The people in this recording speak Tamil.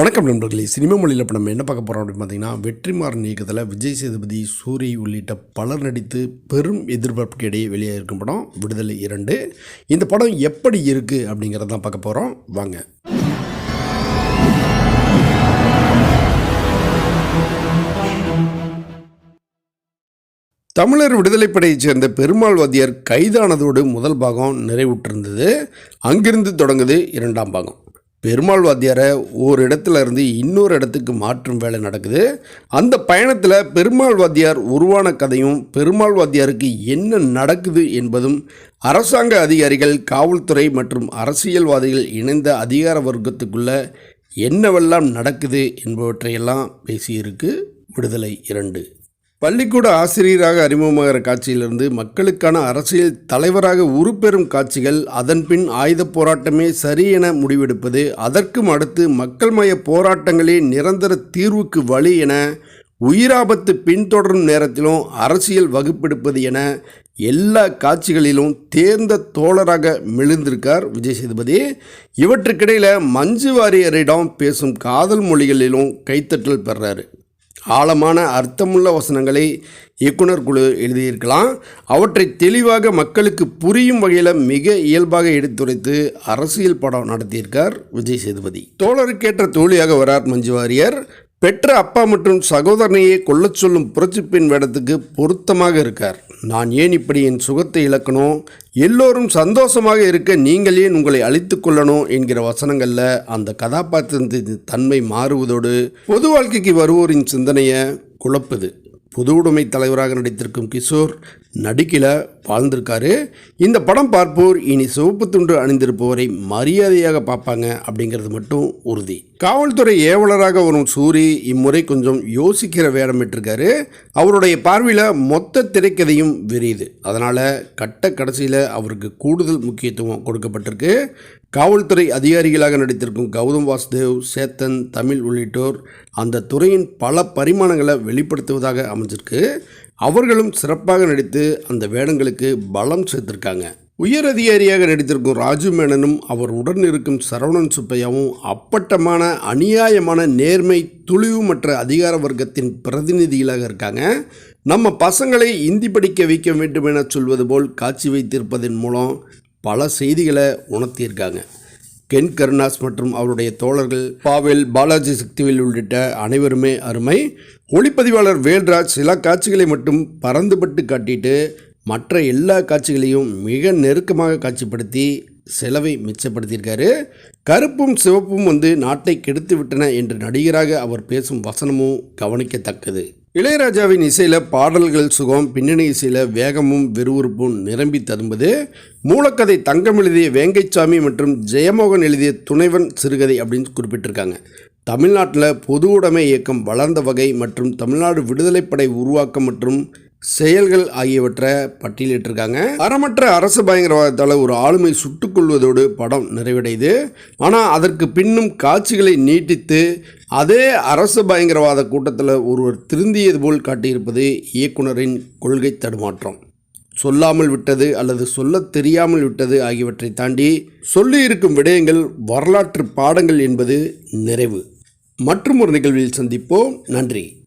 வணக்கம் நண்பர்களே. சினிமா மொழியில் இப்போ நம்ம என்ன பார்க்க போகிறோம் அப்படின்னு பார்த்தீங்கன்னா வெற்றிமாறன் இயக்கத்தில் விஜய் சேதுபதி சூரி உள்ளிட்ட பலர் நடித்து பெரும் எதிர்பார்ப்புக்கு இடையே வெளியே இருக்கும் படம் விடுதலை இரண்டு. இந்த படம் எப்படி இருக்குது அப்படிங்கிறத தான் பார்க்க போகிறோம் வாங்க. தமிழர் விடுதலைப்படையைச் சேர்ந்த பெருமாள் வாத்தியார் கைதானதோடு முதல் பாகம் நிறைவுற்றிருந்தது. அங்கிருந்து தொடங்குது இரண்டாம் பாகம். பெருமாள் வாத்தியாரை ஒரு இடத்துல இருந்து இன்னொரு இடத்துக்கு மாற்றும் வேலை நடக்குது. அந்த பயணத்தில் பெருமாள் வாத்தியார் உருவான கதையும் பெருமாள் வாத்தியாருக்கு என்ன நடக்குது என்பதும் அரசாங்க அதிகாரிகள் காவல்துறை மற்றும் அரசியல்வாதிகள் இணைந்த அதிகார வர்க்கத்துக்குள்ள என்னவெல்லாம் நடக்குது என்பவற்றையெல்லாம் பேசியிருக்கு விடுதலை இரண்டு. பள்ளிக்கூட ஆசிரியராக அறிமுகமாகிற காட்சியிலிருந்து மக்களுக்கான அரசியல் தலைவராக உருப்பெறும் காட்சிகள் அதன்பின் ஆயுதப் போராட்டமே சரி என முடிவெடுப்பது அதற்கும் அடுத்து மக்கள் மய போராட்டங்களே நிரந்தர தீர்வுக்கு வழி என உயிராபத்து பின்தொடரும் நேரத்திலும் அரசியல் வகுப்பெடுப்பது என எல்லா காட்சிகளிலும் தேர்ந்த தோழராக மெழுந்திருக்கார் விஜய் சேதுபதி. இவற்றுக்கிடையில் மஞ்சு வாரியரிடம் பேசும் காதல் மொழிகளிலும் கைத்தட்டல் பெறாரு. ஆழமான அர்த்தமுள்ள வசனங்களை இயக்குனர் குழு எழுதியிருக்கலாம். அவற்றை தெளிவாக மக்களுக்கு புரியும் வகையில் மிக இயல்பாக எடுத்துரைத்து அரசியல் படம் நடத்தியிருக்கார் விஜய் சேதுபதி. தோழருக்கேற்ற தோழியாக வரார் மஞ்சு வாரியர் பெற்ற அப்பா மற்றும் சகோதரனையே கொல்லச் சொல்லும் புரட்சிப்பெண் வேடத்துக்கு பொருத்தமாக இருக்கார். நான் ஏன் இப்படி என் சுகத்தை இழக்கணும்? எல்லோரும் சந்தோஷமாக இருக்க நீங்கள் ஏன் உங்களை அழித்து கொள்ளணும்? என்கிற வசனங்களில் அந்த கதாபாத்திரத்தின் தன்மை மாறுவதோடு பொது வாழ்க்கைக்கு வருவோரின் சிந்தனையை குழப்புது. புது உடைமை தலைவராக நடித்திருக்கும் கிஷோர் நடிக்கல வாழ்ந்திருக்காரு. இந்த படம் பார்ப்போர் இனி சிவப்பு துண்டு அணிந்திருப்பவரை மரியாதையாக பார்ப்பாங்க அப்படிங்கிறது மட்டும் உறுதி. காவல்துறை ஏவலராக வரும் சூரி இம்முறை கொஞ்சம் யோசிக்கிற வேடமிட்டிருக்காரு அவருடைய பார்வையில் மொத்த திரைக்கதையும் விரியுது. அதனால் கட்ட கடைசியில் அவருக்கு கூடுதல் முக்கியத்துவம் கொடுக்கப்பட்டிருக்கு. காவல்துறை அதிகாரிகளாக நடித்திருக்கும் கௌதம் வாசுதேவ் சேத்தன் தமிழ் உள்ளிட்டோர் அந்த துறையின் பல பரிமாணங்களை வெளிப்படுத்துவதாக அமைஞ்சிருக்கு. அவர்களும் சிறப்பாக நடித்து அந்த வேடங்களுக்கு பலம் சேர்த்திருக்காங்க. உயர் அதிகாரியாக நடித்திருக்கும் ராஜு மேனனும் அவர் உடன் இருக்கும் சரவணன் சுப்பையாவும் அப்பட்டமான அநியாயமான நேர்மை துளிவுமற்ற அதிகார வர்க்கத்தின் பிரதிநிதிகளாக இருக்காங்க. நம்ம பசங்களை இந்தி படிக்க வைக்க வேண்டும் என சொல்வது போல் காட்சி வைத்திருப்பதன் மூலம் பல செய்திகளை உணர்த்தியிருக்காங்க. கென் கருணாஸ் மற்றும் அவருடைய தோழர்கள் பாவேல் பாலாஜி சக்திவேல் உள்ளிட்ட அனைவருமே அருமை. ஒளிப்பதிவாளர் வேல்ராஜ் சில காட்சிகளை மட்டும் பறந்துபட்டு காட்டிட்டு மற்ற எல்லா காட்சிகளையும் மிக நெருக்கமாக காட்சிப்படுத்தி செலவை மிச்சப்படுத்தியிருக்காரு. கருப்பும் சிவப்பும் வந்து நாட்டை கெடுத்து விட்டன என்று நடிகராக அவர் பேசும் வசனமும் கவனிக்கத்தக்கது. இளையராஜாவின் இசையில் பாடல்கள் சுகம் பின்னணி இசையில் வேகமும் விறுவிறுப்பும் நிரம்பி ததும்புது. மூலக்கதை தங்கம் எழுதிய வேங்கைச்சாமி மற்றும் ஜெயமோகன் எழுதிய துணைவன் சிறுகதை அப்படின்னு குறிப்பிட்டிருக்காங்க. தமிழ்நாட்டில் பொது உடைமை இயக்கம் வளர்ந்த வகை மற்றும் தமிழ்நாடு விடுதலைப்படை உருவாக்கம் மற்றும் செயல்கள் ஆகியவற்றை பட்டியலிட்டிருக்காங்க. அறமற்ற அரசு பயங்கரவாதத்தால் ஒரு ஆளுமை சுட்டுக்கொள்வதோடு படம் நிறைவடையுது. ஆனால் அதற்கு பின்னும் காட்சிகளை நீட்டித்து அதே அரசு பயங்கரவாத கூட்டத்தில் ஒருவர் திருந்தியது போல் காட்டியிருப்பது இயக்குனரின் கொள்கை தடுமாற்றம். சொல்லாமல் விட்டது அல்லது சொல்ல தெரியாமல் விட்டது ஆகியவற்றை தாண்டி சொல்லியிருக்கும் விடயங்கள் வரலாற்று பாடங்கள் என்பது நிறைவு. மற்றும் ஒரு நிகழ்வில் சந்திப்போம். நன்றி.